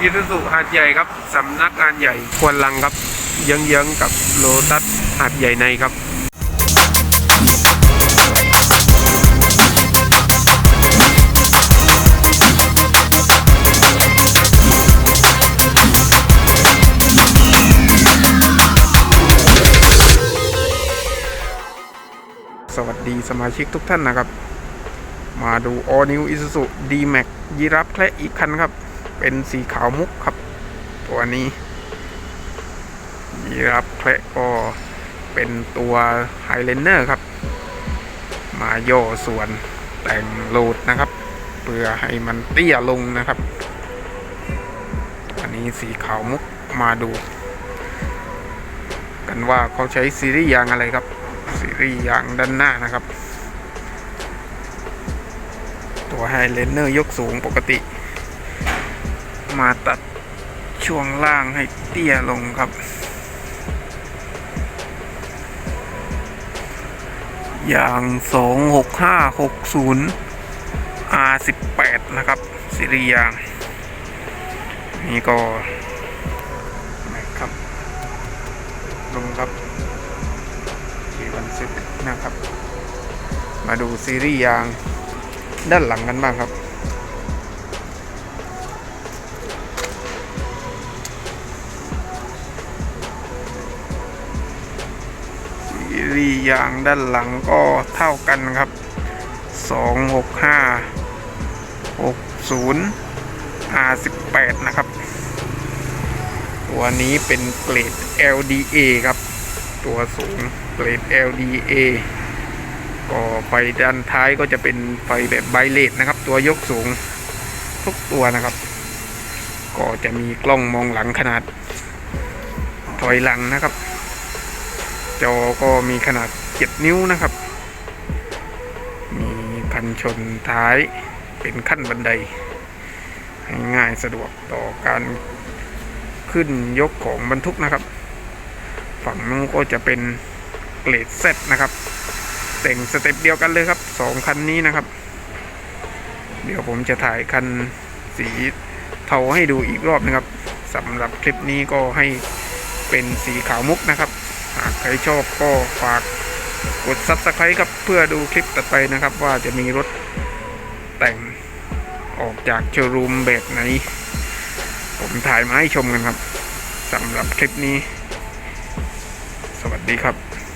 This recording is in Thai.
อิสุสุหาดใหญ่ครับสำนักงานใหญ่ควนลังครับเยื้องๆกับโลตัสหาดใหญ่ในครับสวัสดีสมาชิกทุกท่านนะครับ มาดู All New Isuzu D-Max ยีรับแคละอีกคันครับ เป็นสีขาวมุกครับ ตัวนี้ยีรับแคละก็เป็นตัว Highlander ครับ มาโย่ส่วนแต่งโหลดนะครับ เพื่อให้มันเตี้ยลงนะครับตัวนี้สีขาวมุกมาดู กันว่าเขาใช้ซีรีส์ยางอะไรครับ ซีรีส์ยางด้านหน้านะครับ ตัวไฮเลนเนอร์ยกสูงปกติ มาตัดช่วงล่างให้เตี้ยลงครับ อย่าง26560 R18 นะครับ ซีรีส์ยาง นี่ก็นะครับลงครับทีวันซินะครับ มาดูซีรีส์ยางด้านหลังกันบ้างครับ รีส์ยางด้านหลังก็เท่ากันครับ 265 60 R18 นะครับ ตัวนี้เป็นเกรด LDA ครับ ตัวสูงเกรด LDA ก็ไฟด้านท้ายก็จะเป็นไฟแบบไบเลตนะครับ ตัวยกสูงทุกตัวนะครับ ก็จะมีกล้องมองหลังขนาดถอยหลังนะครับ จอก็มีขนาด 7 นิ้วนะครับ มีคันชนท้ายเป็นขั้นบันได ให้ง่ายสะดวกต่อการขึ้นยกของบรรทุกนะครับ ฝั่งนู้นก็จะเป็นเกรดเซตนะครับ แต่งสเต็ปเดียวกันเลยครับสองคันนี้นะครับ เดี๋ยวผมจะถ่ายคันสีเทาให้ดูอีกรอบนะครับสำหรับคลิปนี้ก็ให้เป็นสีขาวมุกนะครับ รชอบก็ฝากกด Subscribe ครับเพื่อดูคลิปต่อไปนะครับ ว่าจะมีรถแต่งออกจากโชว์รูมแบบไหน ผมถ่ายมาให้ชมกันครับสำหรับคลิปนี้ สวัสดีครับ